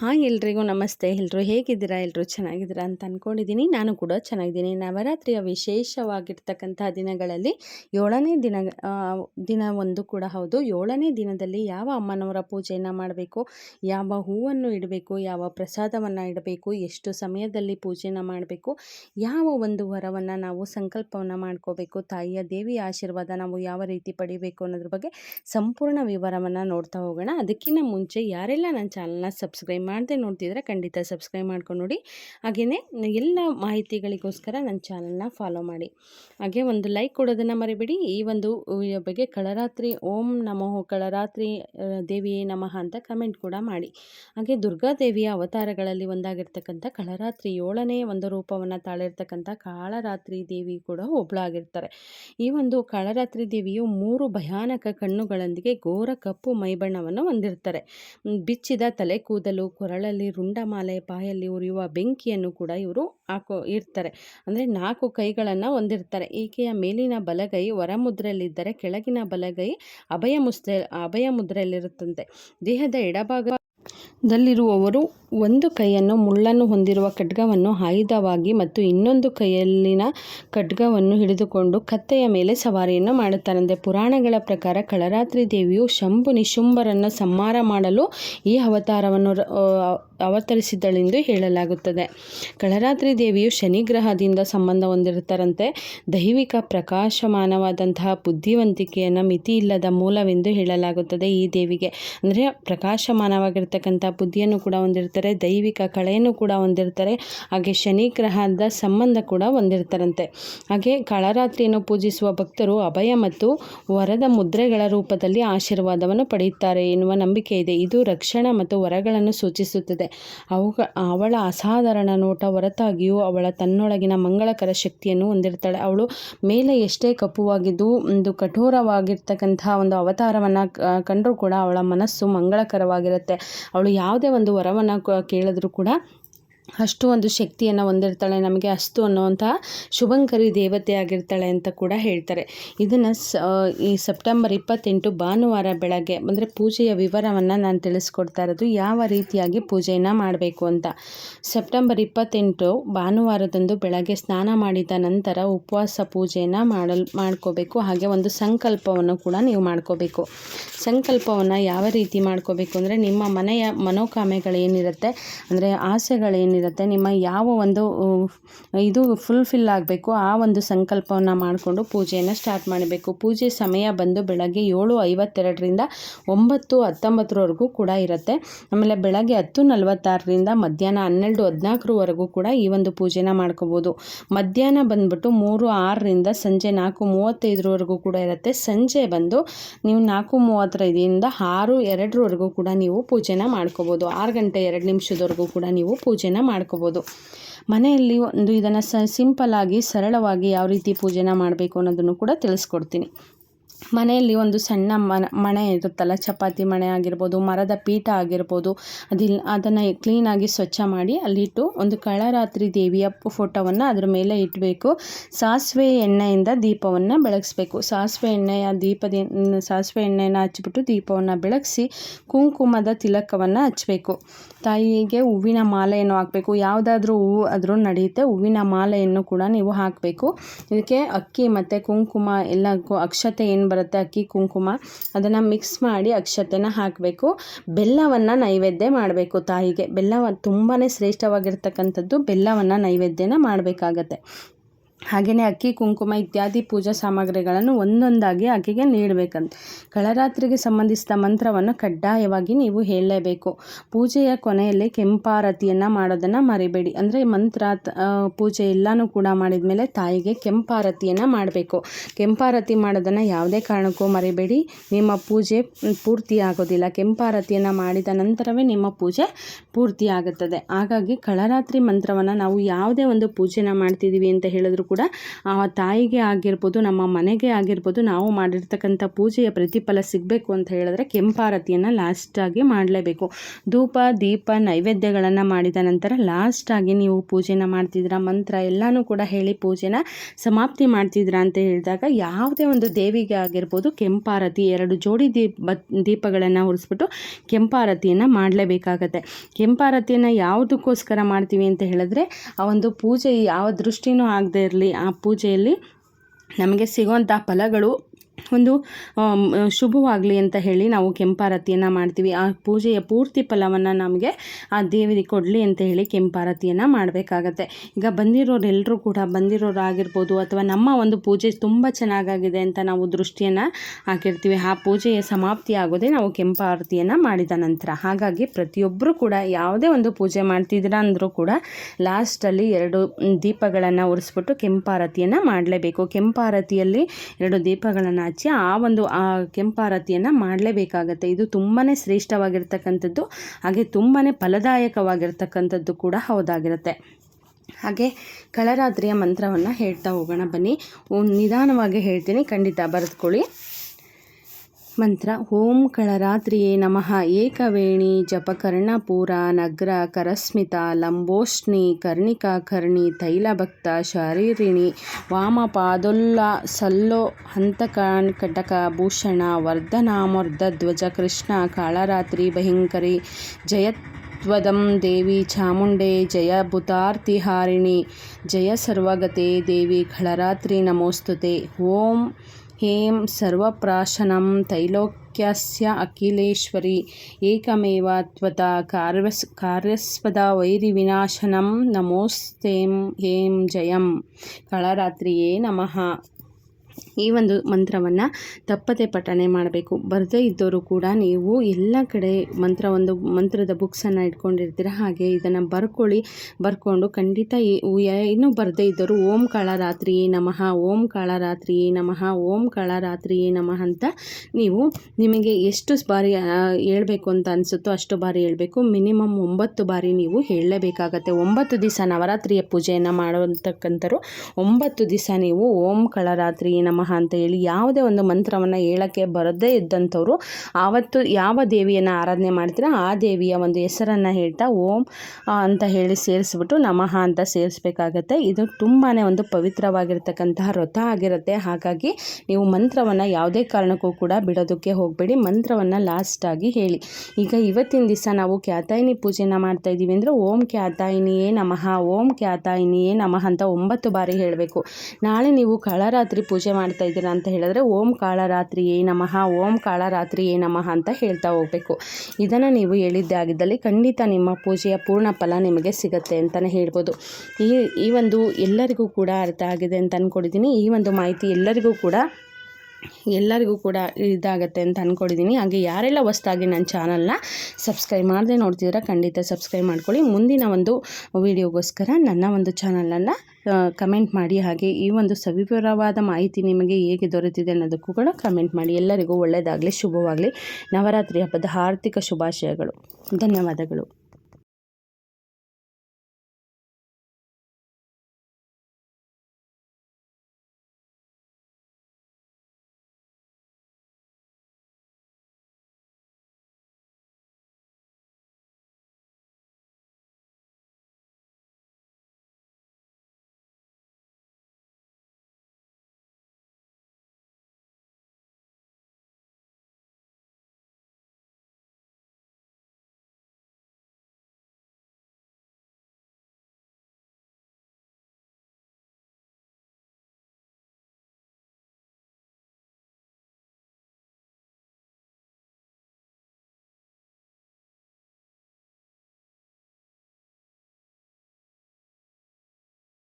Hi ಎಲ್ರಿಗೂ ನಮಸ್ತೆ. ಎಲ್ಲರೂ ಹೇಗಿದ್ದೀರಾ? ಎಲ್ಲರೂ ಚೆನ್ನಾಗಿದ್ದೀರಾ ಅಂತ ಅಂದ್ಕೊಂಡಿದ್ದೀನಿ ನಾನು ಕೂಡ ಚೆನ್ನಾಗಿದ್ದೀನಿ. ನವರಾತ್ರಿಯ ವಿಶೇಷವಾಗಿರ್ತಕ್ಕಂಥ ದಿನಗಳಲ್ಲಿ ಏಳನೇ ದಿನ ದಿನ ಒಂದು ಕೂಡ ಹೌದು. ಏಳನೇ ದಿನದಲ್ಲಿ ಯಾವ ಅಮ್ಮನವರ ಪೂಜೆಯನ್ನು ಮಾಡಬೇಕು? ಯಾವ ಹೂವನ್ನು ಇಡಬೇಕು? ಯಾವ ಪ್ರಸಾದವನ್ನು ಇಡಬೇಕು? ಎಷ್ಟು ಸಮಯದಲ್ಲಿ ಪೂಜೆನ ಮಾಡಬೇಕು? ಯಾವ ಒಂದು ವರವನ್ನು ನಾವು ಸಂಕಲ್ಪವನ್ನು ಮಾಡ್ಕೋಬೇಕು? ತಾಯಿಯ ದೇವಿಯ ಆಶೀರ್ವಾದ ನಾವು ಯಾವ ರೀತಿ ಪಡಿಬೇಕು ಅನ್ನೋದ್ರ ಬಗ್ಗೆ ಸಂಪೂರ್ಣ ವಿವರವನ್ನು ನೋಡ್ತಾ ಹೋಗೋಣ. ಅದಕ್ಕಿಂತ ಮುಂಚೆ ಯಾರೆಲ್ಲ ನನ್ನ ಚಾನಲ್ನ ಸಬ್ಸ್ಕ್ರೈಬ್ ಮಾಡದೆ ನೋಡ್ತಿದ್ರೆ ಖಂಡಿತ ಸಬ್ಸ್ಕ್ರೈಬ್ ಮಾಡ್ಕೊಂಡು ನೋಡಿ. ಹಾಗೆಯೇ ಎಲ್ಲ ಮಾಹಿತಿಗಳಿಗೋಸ್ಕರ ನನ್ನ ಚಾನಲ್ನ ಫಾಲೋ ಮಾಡಿ. ಹಾಗೆ ಒಂದು ಲೈಕ್ ಕೊಡೋದನ್ನು ಮರಿಬೇಡಿ. ಈ ಒಂದು ಬಗ್ಗೆ ಕಳರಾತ್ರಿ, ಓಂ ನಮೋ ಕಳರಾತ್ರಿ ದೇವಿಯೇ ನಮಃ ಅಂತ ಕಮೆಂಟ್ ಕೂಡ ಮಾಡಿ. ಹಾಗೆ ದುರ್ಗಾದೇವಿಯ ಅವತಾರಗಳಲ್ಲಿ ಒಂದಾಗಿರ್ತಕ್ಕಂಥ ಕಳರಾತ್ರಿ ಏಳನೇ ಒಂದು ರೂಪವನ್ನು ತಾಳಿರ್ತಕ್ಕಂಥ ಕಾಳರಾತ್ರಿ ದೇವಿ ಕೂಡ ಒಬ್ಬಳಾಗಿರ್ತಾರೆ ಈ ಒಂದು ಕಾಳರಾತ್ರಿ ದೇವಿಯು ಮೂರು ಭಯಾನಕ ಕಣ್ಣುಗಳೊಂದಿಗೆ ಘೋರ ಕಪ್ಪು ಮೈಬಣ್ಣವನ್ನು ಹೊಂದಿರ್ತಾರೆ. ಬಿಚ್ಚಿದ ತಲೆ ಕೂದಲು ಕೊರಳಲ್ಲಿ ರುಂಡಮಾಲೆ ಬಾಯಲ್ಲಿ ಉರಿಯುವ ಬೆಂಕಿಯನ್ನು ಕೂಡ ಇವರು ಹಾಕೋ ಇರ್ತಾರೆ ಅಂದರೆ ನಾಲ್ಕು ಕೈಗಳನ್ನು ಹೊಂದಿರ್ತಾರೆ. ಈಕೆಯ ಮೇಲಿನ ಬಲಗೈ ಹೊರಮುದ್ರೆಯಲ್ಲಿದ್ದರೆ ಕೆಳಗಿನ ಬಲಗೈ ಅಭಯ ಮುಸ್tre ಅಭಯ ಮುದ್ರೆಯಲ್ಲಿರುತ್ತಂತೆ ದೇಹದ ಎಡಭಾಗ ದಲ್ಲಿರುವವರು ಒಂದು ಕೈಯನ್ನು ಮುಳ್ಳನ್ನು ಹೊಂದಿರುವ ಖಡ್ಗವನ್ನು ಆಯುಧವಾಗಿ ಮತ್ತು ಇನ್ನೊಂದು ಕೈಯಲ್ಲಿನ ಖಡ್ಗವನ್ನು ಹಿಡಿದುಕೊಂಡು ಕತ್ತೆಯ ಮೇಲೆ ಸವಾರಿಯನ್ನು ಮಾಡುತ್ತಾರಂತೆ ಪುರಾಣಗಳ ಪ್ರಕಾರ ಕಳರಾತ್ರಿ ದೇವಿಯು ಶಂಭು ನಿಶುಂಭರನ್ನು ಸಂಹಾರ ಮಾಡಲು ಈ ಅವತಾರವನ್ನು ಅವತರಿಸಿದ್ದಳೆಂದು ಹೇಳಲಾಗುತ್ತದೆ. ಕಳರಾತ್ರಿ ದೇವಿಯು ಶನಿ ಗ್ರಹದಿಂದ ಸಂಬಂಧ ಹೊಂದಿರುತ್ತಾರಂತೆ. ದೈವಿಕ ಪ್ರಕಾಶಮಾನವಾದಂತಹ ಬುದ್ಧಿವಂತಿಕೆಯನ್ನು ಇಲ್ಲದ ಮೂಲವೆಂದು ಹೇಳಲಾಗುತ್ತದೆ ಈ ದೇವಿಗೆ. ಅಂದರೆ ಪ್ರಕಾಶಮಾನವಾಗಿರ್ತಕ್ಕಂಥ ಬುದ್ಧಿಯನ್ನು ಕೂಡ ಹೊಂದಿರ್ತಾರೆ, ದೈವಿಕ ಕಳೆಯನ್ನು ಕೂಡ ಹೊಂದಿರ್ತಾರೆ, ಹಾಗೆ ಶನಿ ಗ್ರಹದ ಸಂಬಂಧ ಕೂಡ ಹೊಂದಿರ್ತಾರಂತೆ. ಹಾಗೆ ಕಳರಾತ್ರಿಯನ್ನು ಪೂಜಿಸುವ ಭಕ್ತರು ಅಭಯ ಮತ್ತು ವರದ ಮುದ್ರೆಗಳ ರೂಪದಲ್ಲಿ ಆಶೀರ್ವಾದವನ್ನು ಪಡೆಯುತ್ತಾರೆ ಎನ್ನುವ ನಂಬಿಕೆ ಇದೆ. ಇದು ರಕ್ಷಣೆ ಮತ್ತು ವರಗಳನ್ನು ಸೂಚಿಸುತ್ತದೆ. ಅವುಗ, ಅವಳ ಅಸಾಧಾರಣ ನೋಟ ಹೊರತಾಗಿಯೂ ಅವಳ ತನ್ನೊಳಗಿನ ಮಂಗಳಕರ ಶಕ್ತಿಯನ್ನು ಹೊಂದಿರ್ತಾಳೆ. ಅವಳು ಮೇಲೆ ಎಷ್ಟೇ ಕಪ್ಪುವಾಗಿದ್ದು ಒಂದು ಕಠೋರವಾಗಿರ್ತಕ್ಕಂತಹ ಒಂದು ಅವತಾರವನ್ನು ಕಂಡರೂ ಕೂಡ ಅವಳ ಮನಸ್ಸು ಮಂಗಳಕರವಾಗಿರುತ್ತೆ. ಅವಳು ಯಾವುದೇ ಒಂದು ವರವನ್ನು ಕೇಳಿದ್ರೂ ಕೂಡ ಅಷ್ಟು ಒಂದು ಶಕ್ತಿಯನ್ನು ಹೊಂದಿರ್ತಾಳೆ, ನಮಗೆ ಅಷ್ಟು ಅನ್ನುವಂತಹ ಶುಭಂಕರಿ ದೇವತೆ ಆಗಿರ್ತಾಳೆ ಅಂತ ಕೂಡ ಹೇಳ್ತಾರೆ. ಇದನ್ನು ಸ ಈ ಸೆಪ್ಟೆಂಬರ್ ಇಪ್ಪತ್ತೆಂಟು ಭಾನುವಾರ ಬೆಳಗ್ಗೆ, ಅಂದರೆ ಪೂಜೆಯ ವಿವರವನ್ನು ನಾನು ತಿಳಿಸ್ಕೊಡ್ತಾ ಇರೋದು ಯಾವ ರೀತಿಯಾಗಿ ಪೂಜೆಯನ್ನು ಮಾಡಬೇಕು ಅಂತ. ಸೆಪ್ಟೆಂಬರ್ ಇಪ್ಪತ್ತೆಂಟು ಭಾನುವಾರದಂದು ಬೆಳಗ್ಗೆ ಸ್ನಾನ ಮಾಡಿದ ನಂತರ ಉಪವಾಸ ಪೂಜೆಯನ್ನು ಮಾಡಲು, ಮಾಡ್ಕೋಬೇಕು. ಹಾಗೆ ಒಂದು ಸಂಕಲ್ಪವನ್ನು ಕೂಡ ನೀವು ಮಾಡ್ಕೋಬೇಕು. ಸಂಕಲ್ಪವನ್ನು ಯಾವ ರೀತಿ ಮಾಡ್ಕೋಬೇಕು ಅಂದರೆ ನಿಮ್ಮ ಮನೆಯ ಮನೋಕಾಮೆಗಳೇನಿರುತ್ತೆ, ಅಂದರೆ ಆಸೆಗಳೇನಿರುತ್ತೆ ನಿಮ್ಮ ಯಾವ ಒಂದು ಇದು ಫುಲ್ಫಿಲ್ ಆಗಬೇಕು, ಆ ಒಂದು ಸಂಕಲ್ಪವನ್ನು ಮಾಡಿಕೊಂಡು ಪೂಜೆಯನ್ನು ಸ್ಟಾರ್ಟ್ ಮಾಡಬೇಕು. ಪೂಜೆ ಸಮಯ ಬಂದು ಬೆಳಗ್ಗೆ ಏಳು ಐವತ್ತೆರಡರಿಂದ ಒಂಬತ್ತು ಹತ್ತೊಂಬತ್ತರವರೆಗೂ ಕೂಡ ಇರುತ್ತೆ. ಆಮೇಲೆ ಬೆಳಗ್ಗೆ ಹತ್ತು ನಲವತ್ತಾರರಿಂದ ಮಧ್ಯಾಹ್ನ ಹನ್ನೆರಡು ಹದಿನಾಲ್ಕರವರೆಗೂ ಕೂಡ ಈ ಒಂದು ಪೂಜೆನ ಮಾಡ್ಕೋಬೋದು. ಮಧ್ಯಾಹ್ನ ಬಂದ್ಬಿಟ್ಟು ಮೂರು ಆರರಿಂದ ಸಂಜೆ ನಾಲ್ಕು ಮೂವತ್ತೈದರವರೆಗೂ ಕೂಡ ಇರುತ್ತೆ. ಸಂಜೆ ಬಂದು ನೀವು ನಾಲ್ಕು ಮೂವತ್ತೈದರಿಂದ ಆರು ಎರಡರವರೆಗೂ ಕೂಡ ನೀವು ಪೂಜೆನ ಮಾಡ್ಕೋಬೋದು. ಆರು ಗಂಟೆ ಎರಡು ನಿಮಿಷದವರೆಗೂ ಕೂಡ ನೀವು ಪೂಜೆನ ಮಾಡ್ಕೋಬೋದು. ಮನೆಯಲ್ಲಿ ಒಂದು ಇದನ್ನು ಸ ಸಿಂಪಲ್ಲಾಗಿ ಸರಳವಾಗಿ ಯಾವ ರೀತಿ ಪೂಜೆನ ಮಾಡಬೇಕು ಅನ್ನೋದನ್ನು ಕೂಡ ತಿಳಿಸ್ಕೊಡ್ತೀನಿ. ಮನೆಯಲ್ಲಿ ಒಂದು ಸಣ್ಣ ಮನ, ಮಣೆ ಇರುತ್ತಲ್ಲ, ಚಪಾತಿ ಮಣೆ ಆಗಿರ್ಬೋದು, ಮರದ ಪೀಠ ಆಗಿರ್ಬೋದು, ಅದಿಲ್, ಅದನ್ನು ಕ್ಲೀನಾಗಿ ಸ್ವಚ್ಛ ಮಾಡಿ ಅಲ್ಲಿಟ್ಟು ಒಂದು ಕಳರಾತ್ರಿ ದೇವಿಯ ಫೋಟೋವನ್ನು ಅದ್ರ ಮೇಲೆ ಇಡಬೇಕು. ಸಾಸಿವೆ ಎಣ್ಣೆಯಿಂದ ದೀಪವನ್ನು ಬೆಳಗಿಸ್ಬೇಕು. ಸಾಸಿವೆ ಎಣ್ಣೆಯ ದೀಪದಿಂದ ಸಾಸಿವೆ ಎಣ್ಣೆಯನ್ನು ಹಚ್ಬಿಟ್ಟು ದೀಪವನ್ನು ಬೆಳಗಿಸಿ ಕುಂಕುಮದ ತಿಲಕವನ್ನು ಹಚ್ಚಬೇಕು ತಾಯಿಗೆ ಹೂವಿನ ಮಾಲೆಯನ್ನು ಹಾಕಬೇಕು. ಯಾವುದಾದ್ರೂ ಹೂವು ಆದರೂ ನಡೆಯುತ್ತೆ, ಹೂವಿನ ಮಾಲೆಯನ್ನು ಕೂಡ ನೀವು ಹಾಕಬೇಕು. ಇದಕ್ಕೆ ಅಕ್ಕಿ ಮತ್ತು ಕುಂಕುಮ, ಎಲ್ಲ ಅಕ್ಷತೆ ಬರುತ್ತೆ, ಅಕ್ಕಿ, ಕುಂಕುಮ. ಅದನ್ನು ಮಿಕ್ಸ್ ಮಾಡಿ ಅಕ್ಷತೆನ ಹಾಕಬೇಕು. ಬೆಲ್ಲವನ್ನು ನೈವೇದ್ಯ ಮಾಡಬೇಕು ತಾಯಿಗೆ. ಬೆಲ್ಲ ತುಂಬಾ ಶ್ರೇಷ್ಠವಾಗಿರ್ತಕ್ಕಂಥದ್ದು ಬೆಲ್ಲವನ್ನು ನೈವೇದ್ಯನ ಮಾಡಬೇಕಾಗತ್ತೆ. ಹಾಗೆಯೇ ಅಕ್ಕಿ, ಕುಂಕುಮ ಇತ್ಯಾದಿ ಪೂಜಾ ಸಾಮಗ್ರಿಗಳನ್ನು ಒಂದೊಂದಾಗಿ ಆಕೆಗೆ ನೀಡಬೇಕಂತ. ಕಳರಾತ್ರಿಗೆ ಸಂಬಂಧಿಸಿದ ಮಂತ್ರವನ್ನು ಕಡ್ಡಾಯವಾಗಿ ನೀವು ಹೇಳಲೇಬೇಕು. ಪೂಜೆಯ ಕೊನೆಯಲ್ಲಿ ಕೆಂಪಾರತಿಯನ್ನು ಮಾಡೋದನ್ನು ಮರಿಬೇಡಿ. ಅಂದರೆ ಮಂತ್ರ ಪೂಜೆ ಎಲ್ಲನೂ ಕೂಡ ಮಾಡಿದ ಮೇಲೆ ತಾಯಿಗೆ ಕೆಂಪಾರತಿಯನ್ನು ಮಾಡಬೇಕು. ಕೆಂಪಾರತಿ ಮಾಡೋದನ್ನು ಯಾವುದೇ ಕಾರಣಕ್ಕೂ ಮರಿಬೇಡಿ. ನಿಮ್ಮ ಪೂಜೆ ಪೂರ್ತಿ ಆಗೋದಿಲ್ಲ. ಕೆಂಪಾರತಿಯನ್ನು ಮಾಡಿದ ನಂತರವೇ ನಿಮ್ಮ ಪೂಜೆ ಪೂರ್ತಿ ಆಗುತ್ತದೆ. ಹಾಗಾಗಿ ಕಳರಾತ್ರಿ ಮಂತ್ರವನ್ನು ನಾವು ಯಾವುದೇ ಒಂದು ಪೂಜೆನ ಮಾಡ್ತಿದ್ದೀವಿ ಅಂತ ಹೇಳಿದ್ರು ಕೂಡ, ಆ, ತಾಯಿಗೆ ಆಗಿರ್ಬೋದು, ನಮ್ಮ ಮನೆಗೆ ಆಗಿರ್ಬೋದು, ನಾವು ಮಾಡಿರ್ತಕ್ಕಂಥ ಪೂಜೆಯ ಪ್ರತಿಫಲ ಸಿಗಬೇಕು ಅಂತ ಹೇಳಿದ್ರೆ ಕೆಂಪಾರತಿಯನ್ನು ಲಾಸ್ಟಾಗಿ ಮಾಡಲೇಬೇಕು. ಧೂಪ, ದೀಪ, ನೈವೇದ್ಯಗಳನ್ನು ಮಾಡಿದ ನಂತರ ಲಾಸ್ಟಾಗಿ ನೀವು ಪೂಜೆನ ಮಾಡ್ತಿದ್ದೀರಾ, ಮಂತ್ರ ಎಲ್ಲನೂ ಕೂಡ ಹೇಳಿ ಪೂಜೆನ ಸಮಾಪ್ತಿ ಮಾಡ್ತಿದ್ರ ಅಂತ ಹೇಳಿದಾಗ ಯಾವುದೇ ಒಂದು ದೇವಿಗೆ ಆಗಿರ್ಬೋದು, ಕೆಂಪಾರತಿ ಎರಡು ಜೋಡಿ ದೀಪ ದೀಪಗಳನ್ನು ಉರಿಸ್ಬಿಟ್ಟು ಕೆಂಪಾರತಿಯನ್ನು ಮಾಡಲೇಬೇಕಾಗತ್ತೆ. ಕೆಂಪಾರತಿಯನ್ನು ಯಾವುದಕ್ಕೋಸ್ಕರ ಮಾಡ್ತೀವಿ ಅಂತ ಹೇಳಿದ್ರೆ, ಆ ಒಂದು ಪೂಜೆ ಯಾವ ದೃಷ್ಟಿನೂ ಆಗದೆ ಆ ಪೂಜೆಯಲ್ಲಿ ನಮಗೆ ಸಿಗುವಂಥ ಫಲಗಳು ಒಂದು ಶುಭವಾಗಲಿ ಅಂತ ಹೇಳಿ ನಾವು ಕೆಂಪಾರತಿಯನ್ನು ಮಾಡ್ತೀವಿ. ಆ ಪೂಜೆಯ ಪೂರ್ತಿ ಫಲವನ್ನು ನಮಗೆ ಆ ದೇವರಿಗೆ ಕೊಡಲಿ ಅಂತ ಹೇಳಿ ಕೆಂಪಾರತಿಯನ್ನು ಮಾಡಬೇಕಾಗತ್ತೆ. ಈಗ ಬಂದಿರೋರೆಲ್ಲರೂ ಕೂಡ ಬಂದಿರೋರಾಗಿರ್ಬೋದು ಅಥವಾ ನಮ್ಮ ಒಂದು ಪೂಜೆ ತುಂಬ ಚೆನ್ನಾಗಾಗಿದೆ ಅಂತ ನಾವು ದೃಷ್ಟಿಯನ್ನು ಹಾಕಿರ್ತೀವಿ. ಆ ಪೂಜೆಯ ಸಮಾಪ್ತಿ ಆಗೋದೇ ನಾವು ಕೆಂಪಾರತಿಯನ್ನು ಮಾಡಿದ ನಂತರ. ಹಾಗಾಗಿ ಪ್ರತಿಯೊಬ್ಬರು ಕೂಡ ಯಾವುದೇ ಒಂದು ಪೂಜೆ ಮಾಡ್ತಿದ್ದೀರಾ ಅಂದರೂ ಕೂಡ ಲಾಸ್ಟಲ್ಲಿ ಎರಡು ದೀಪಗಳನ್ನು ಉರಿಸ್ಬಿಟ್ಟು ಕೆಂಪಾರತಿಯನ್ನು ಮಾಡಲೇಬೇಕು. ಕೆಂಪಾರತಿಯಲ್ಲಿ ಎರಡು ದೀಪಗಳನ್ನು ಹಚ್ಚಿ ಆ ಒಂದು ಕೆಂಪಾರತಿಯನ್ನು ಮಾಡಲೇಬೇಕಾಗತ್ತೆ. ಇದು ತುಂಬಾ ಶ್ರೇಷ್ಠವಾಗಿರ್ತಕ್ಕಂಥದ್ದು, ಹಾಗೆ ತುಂಬಾ ಫಲದಾಯಕವಾಗಿರ್ತಕ್ಕಂಥದ್ದು ಕೂಡ ಹೌದಾಗಿರುತ್ತೆ. ಹಾಗೆ ಕಳರಾತ್ರಿಯ ಮಂತ್ರವನ್ನು ಹೇಳ್ತಾ ಹೋಗೋಣ ಬನ್ನಿ. ನಿಧಾನವಾಗಿ ಹೇಳ್ತೀನಿ. ಖಂಡಿತ ಬರೆದುಕೊಳ್ಳಿ. ಮಂತ್ರ, ಓಂ ಕಳರಾತ್ರಿಯೇ ನಮಃ. ಏಕವೇಣಿ ಜಪಕರ್ಣಪೂರ ನಗ್ರ, ಕರಸ್ಮಿತ, ಲಂಬೋಷ್ಣಿ, ಕರ್ಣಿಕಾ, ಕರ್ಣಿ, ತೈಲಭಕ್ತ, ಶಾರೀರಿಣಿ, ವಾಮಪಾದೊಲ್ಲ, ಸಲ್ಲೋ ಹಂತಕಾನ್ ಕಟಕ, ಭೂಷಣ ವರ್ಧನಾಮರ್ಧ ಧ್ವಜ, ಕೃಷ್ಣ, ಕಾಳರಾತ್ರಿ ಭಯಂಕರಿ ಜಯತ್ವದಂ, ದೇವಿ, ಚಾಮುಂಡೆ, ಜಯ ಭೂತಾರ್ತಿಹಾರಿಣಿ ಜಯ ಸರ್ವಗತೆ, ದೇವಿ ಖಳರಾತ್ರಿ ನಮೋಸ್ತುತೆ. ಓಂ ಹೇಂ ಸರ್ವಪ್ರಾಶನಂ ತೈಲೋಕ್ಯಸ್ಯ ಅಖಿಲೇಶ್ವರಿ ಏಕಮೇವ ತ್ವತ ಕಾರ್ಯಸ್ ಕಾರ್ಯಸ್ಪದ ವೈರಿವಿನಾಶನಂ ನಮೋಸ್ತೇಂ ಹೇಂ ಜಯಂ ಕಳರಾತ್ರಿಯೇ ನಮಃ ಈ ಒಂದು ಮಂತ್ರವನ್ನು ತಪ್ಪದೆ ಪಠಣೆ ಮಾಡಬೇಕು. ಬರದೇ ಇದ್ದವರು ಕೂಡ ನೀವು ಎಲ್ಲ ಕಡೆ ಮಂತ್ರ ಒಂದು ಮಂತ್ರದ ಬುಕ್ಸನ್ನು ಇಟ್ಕೊಂಡಿರ್ತೀರ ಹಾಗೆ ಇದನ್ನು ಬರ್ಕೊಳ್ಳಿ. ಬರ್ಕೊಂಡು ಖಂಡಿತ ಏನು ಬರದೇ ಇದ್ದವರು ಓಂ ಕಾಳರಾತ್ರಿಯೇ ನಮಃ, ಓಂ ಕಾಳರಾತ್ರಿಯೇ ನಮಃ, ಓಂ ಕಾಳರಾತ್ರಿಯೇ ನಮಃ ಅಂತ ನೀವು ನಿಮಗೆ ಎಷ್ಟು ಬಾರಿ ಹೇಳಬೇಕು ಅಂತ ಅನಿಸುತ್ತೋ ಅಷ್ಟು ಬಾರಿ ಹೇಳಬೇಕು. ಮಿನಿಮಮ್ ಒಂಬತ್ತು ಬಾರಿ ನೀವು ಹೇಳಲೇಬೇಕಾಗತ್ತೆ. ಒಂಬತ್ತು ದಿವಸ ನವರಾತ್ರಿಯ ಪೂಜೆಯನ್ನು ಮಾಡುವಂತಕ್ಕಂಥರು ಒಂಬತ್ತು ದಿವಸ ನೀವು ಓಂ ಕಳರಾತ್ರಿ ನಮಃ ಅಂತ ಹೇಳಿ ಯಾವುದೇ ಒಂದು ಮಂತ್ರವನ್ನು ಹೇಳೋಕ್ಕೆ ಬರದೇ ಇದ್ದಂಥವ್ರು ಆವತ್ತು ಯಾವ ದೇವಿಯನ್ನು ಆರಾಧನೆ ಮಾಡ್ತೀರೋ ಆ ದೇವಿಯ ಒಂದು ಹೆಸರನ್ನು ಹೇಳ್ತಾ ಓಂ ಅಂತ ಹೇಳಿ ಸೇರಿಸ್ಬಿಟ್ಟು ನಮಃ ಅಂತ ಸೇರಿಸ್ಬೇಕಾಗತ್ತೆ. ಇದು ತುಂಬಾ ಒಂದು ಪವಿತ್ರವಾಗಿರ್ತಕ್ಕಂತಹ ವ್ರತ ಆಗಿರುತ್ತೆ. ಹಾಗಾಗಿ ನೀವು ಮಂತ್ರವನ್ನು ಯಾವುದೇ ಕಾರಣಕ್ಕೂ ಕೂಡ ಬಿಡೋದಕ್ಕೆ ಹೋಗಬೇಡಿ. ಮಂತ್ರವನ್ನು ಲಾಸ್ಟಾಗಿ ಹೇಳಿ. ಈಗ ಇವತ್ತಿನ ದಿವಸ ನಾವು ಕ್ಯಾತಾಯಿನಿ ಪೂಜೆನ ಮಾಡ್ತಾ ಇದ್ದೀವಿ ಅಂದರೆ ಓಂ ಕ್ಯಾತಾಯಿನಿಯೇ ನಮಃ, ಓಂ ಕ್ಯಾತಾಯಿನಿಯೇ ನಮಃ ಅಂತ ಒಂಬತ್ತು ಬಾರಿ ಹೇಳಬೇಕು. ನಾಳೆ ನೀವು ಕಳರಾತ್ರಿ ಪೂಜೆ ಮಾಡ್ತಾ ಇದ್ದೀರಾ ಅಂತ ಹೇಳಿದ್ರೆ, ಓಂ ಕಾಳರಾತ್ರಿಯೇ ನಮಃ, ಓಂ ಕಾಳರಾತ್ರಿಯೇ ನಮಃ ಅಂತ ಹೇಳ್ತಾ ಹೋಗಬೇಕು. ಇದನ್ನು ನೀವು ಹೇಳಿದ್ದೆ ಆಗಿದ್ದಲ್ಲಿ ಖಂಡಿತ ನಿಮ್ಮ ಪೂಜೆಯ ಪೂರ್ಣ ಫಲ ನಿಮಗೆ ಸಿಗುತ್ತೆ ಅಂತಲೇ ಹೇಳ್ಬೋದು. ಈ ಈ ಒಂದು ಎಲ್ಲರಿಗೂ ಕೂಡ ಅರ್ಥ ಆಗಿದೆ ಅಂತ ಅಂದ್ಕೊಂಡಿದ್ದೀನಿ ಈ ಒಂದು ಮಾಹಿತಿ ಎಲ್ಲರಿಗೂ ಕೂಡ ಎಲ್ಲರಿಗೂ ಕೂಡ ಇದಾಗತ್ತೆ ಅಂತ ಅಂದ್ಕೊಂಡಿದ್ದೀನಿ ಹಾಗೆ ಯಾರೆಲ್ಲ ಹೊಸ್ದಾಗಿ ನನ್ನ ಚಾನಲ್ನ ಸಬ್ಸ್ಕ್ರೈಬ್ ಮಾಡದೆ ನೋಡ್ತಿದ್ರೆ ಖಂಡಿತ ಸಬ್ಸ್ಕ್ರೈಬ್ ಮಾಡ್ಕೊಳ್ಳಿ. ಮುಂದಿನ ಒಂದು ವಿಡಿಯೋಗೋಸ್ಕರ ನನ್ನ ಒಂದು ಚಾನಲನ್ನು ಕಮೆಂಟ್ ಮಾಡಿ. ಹಾಗೆ ಈ ಒಂದು ಸವಿವರವಾದ ಮಾಹಿತಿ ನಿಮಗೆ ಹೇಗೆ ದೊರೆತಿದೆ ಅನ್ನೋದಕ್ಕೂ ಕೂಡ ಕಮೆಂಟ್ ಮಾಡಿ. ಎಲ್ಲರಿಗೂ ಒಳ್ಳೆಯದಾಗಲಿ, ಶುಭವಾಗಲಿ. ನವರಾತ್ರಿ ಹಬ್ಬದ ಆರ್ಥಿಕ ಶುಭಾಶಯಗಳು. ಧನ್ಯವಾದಗಳು.